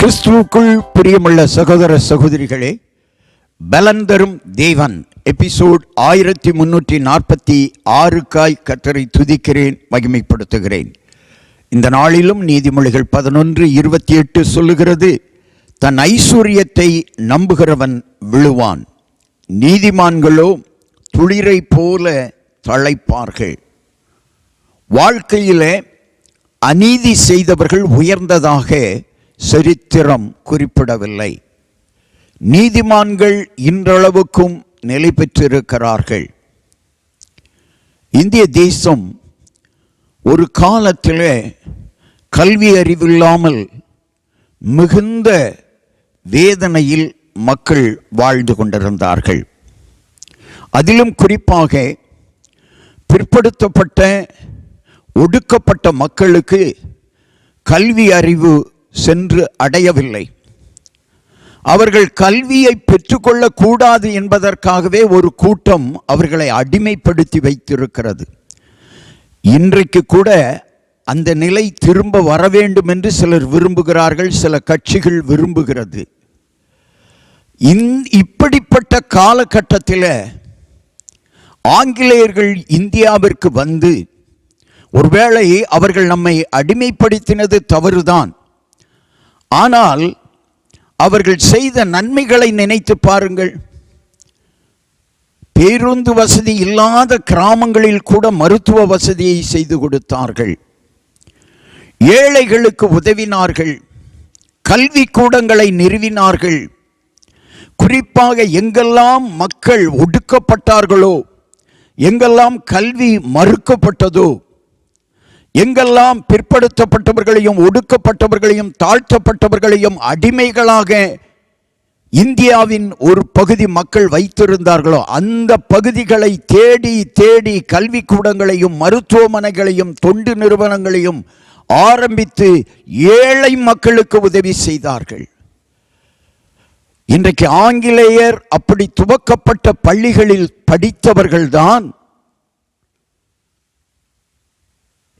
கிறிஸ்துவுக்குள் பிரியமுள்ள சகோதர சகோதரிகளே பலந்தரும் தேவன். எபிசோட் ஆயிரத்தி முன்னூற்றி நாற்பத்தி ஆறுக்காய் கத்தரை துதிக்கிறேன் மகிமைப்படுத்துகிறேன். இந்த நாளிலும் நீதிமொழிகள் பதினொன்று இருபத்தி எட்டு சொல்லுகிறது தன் ஐஸ்வர்யத்தை நம்புகிறவன் விழுவான். நீதிமான்களோ துளிரை போல தழைப்பார்கள். வாழ்க்கையில் அநீதி செய்தவர்கள் உயர்ந்ததாக சரித்திரம் குறிப்பிடவில்லை. நீதிமான்கள் இன்றளவுக்கும் நிலை பெற்றிருக்கிறார்கள். இந்திய தேசம் ஒரு காலத்திலே கல்வி அறிவில்லாமல் மிகுந்த வேதனையில் மக்கள் வாழ்ந்து கொண்டிருந்தார்கள். அதிலும் குறிப்பாக பிற்படுத்தப்பட்ட ஒடுக்கப்பட்ட மக்களுக்கு கல்வி அறிவு சென்று அடையவில்லை. அவர்கள் கல்வியை பெற்றுக்கொள்ளக்கூடாது என்பதற்காகவே ஒரு கூட்டம் அவர்களை அடிமைப்படுத்தி வைத்திருக்கிறது. இன்றைக்கு கூட அந்த நிலை திரும்ப வர வேண்டும் என்று சிலர் விரும்புகிறார்கள் சில கட்சிகள் விரும்புகிறது. இந் இப்படிப்பட்ட காலகட்டத்தில் ஆங்கிலேயர்கள் இந்தியாவிற்கு வந்து ஒருவேளை அவர்கள் நம்மை அடிமைப்படுத்தினது தவறுதான். ஆனால் அவர்கள் செய்த நன்மைகளை நினைத்து பாருங்கள். பேருந்து வசதி இல்லாத கிராமங்களில் கூட மருத்துவ வசதியை செய்து கொடுத்தார்கள். ஏழைகளுக்கு உதவினார்கள். கல்வி கூடங்களை நிறுவினார்கள். குறிப்பாக எங்கெல்லாம் மக்கள் ஒடுக்கப்பட்டார்களோ எங்கெல்லாம் கல்வி மறுக்கப்பட்டதோ எங்கெல்லாம் பிற்படுத்தப்பட்டவர்களையும் ஒடுக்கப்பட்டவர்களையும் தாழ்த்தப்பட்டவர்களையும் அடிமைகளாக இந்தியாவின் ஒரு பகுதி மக்கள் வைத்திருந்தார்களோ அந்த பகுதிகளை தேடி தேடி கல்விக்கூடங்களையும் மருத்துவமனைகளையும் தொண்டு நிறுவனங்களையும் ஆரம்பித்து ஏழை மக்களுக்கு உதவி செய்தார்கள். இன்றைக்கு ஆங்கிலேயர் அப்படி துவக்கப்பட்ட பள்ளிகளில் படித்தவர்கள்தான்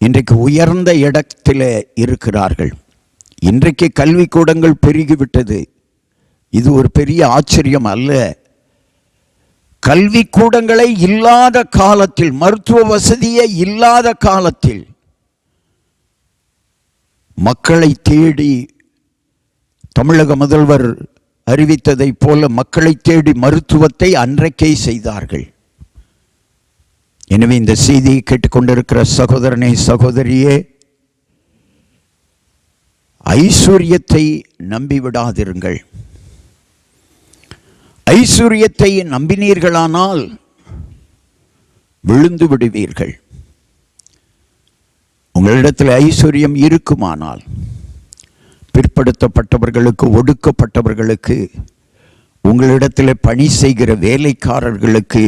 இன்றைக்கு உயர்ந்த இடத்தில் இருக்கிறார்கள். இன்றைக்கு கல்விக்கூடங்கள் பெருகிவிட்டது. இது ஒரு பெரிய ஆச்சரியம் அல்ல. கல்விக்கூடங்களை இல்லாத காலத்தில் மருத்துவ வசதியே இல்லாத காலத்தில் மக்களை தேடி தமிழக முதல்வர் அறிவித்ததைப் போல மக்களை தேடி மருத்துவத்தை அன்றைக்கே செய்தார்கள். எனவே இந்த செய்தியை கேட்டுக்கொண்டிருக்கிற சகோதரனே சகோதரியே ஐஸ்வர்யத்தை நம்பிவிடாதிருங்கள். ஐஸ்வர்யத்தை நம்பினீர்களானால் விழுந்து விடுவீர்கள். உங்களிடத்தில் ஐஸ்வர்யம் இருக்குமானால் பிற்படுத்தப்பட்டவர்களுக்கு ஒடுக்கப்பட்டவர்களுக்கு உங்களிடத்தில் பணி செய்கிற வேலைக்காரர்களுக்கு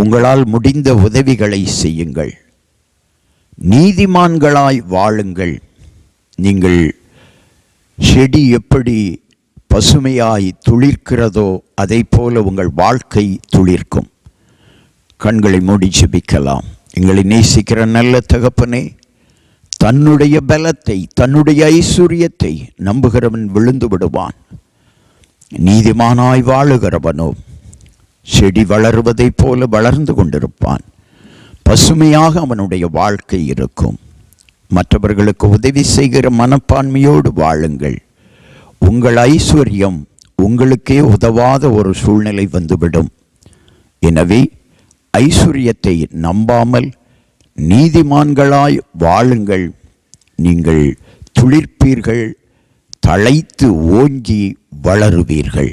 உங்களால் முடிந்த உதவிகளை செய்யுங்கள். நீதிமான்களாய் வாழுங்கள். நீங்கள் செடி எப்படி பசுமையாய் துளிர்க்கிறதோ அதை போல உங்கள் வாழ்க்கை துளிர்க்கும். கண்களை மூடி ஜெபிக்கலாம். எங்களை நேசிக்கிற நல்ல தகப்பனே தன்னுடைய பலத்தை தன்னுடைய ஐஸ்வர்யத்தை நம்புகிறவன் விழுந்து விடுவான். நீதிமானாய் வாழுகிறவனோ செடி வளருவதைப் போல வளர்ந்து கொண்டிருப்பான். பசுமையாக அவனுடைய வாழ்க்கை இருக்கும். மற்றவர்களுக்கு உதவி செய்கிற மனப்பான்மையோடு வாழுங்கள். உங்கள் ஐஸ்வர்யம் உங்களுக்கே உதவாத ஒரு சூழ்நிலை வந்துவிடும். எனவே ஐஸ்வர்யத்தை நம்பாமல் நீதிமான்களாய் வாழுங்கள். நீங்கள் துளிர்ப்பீர்கள் தழைத்து ஓங்கி வளருவீர்கள்.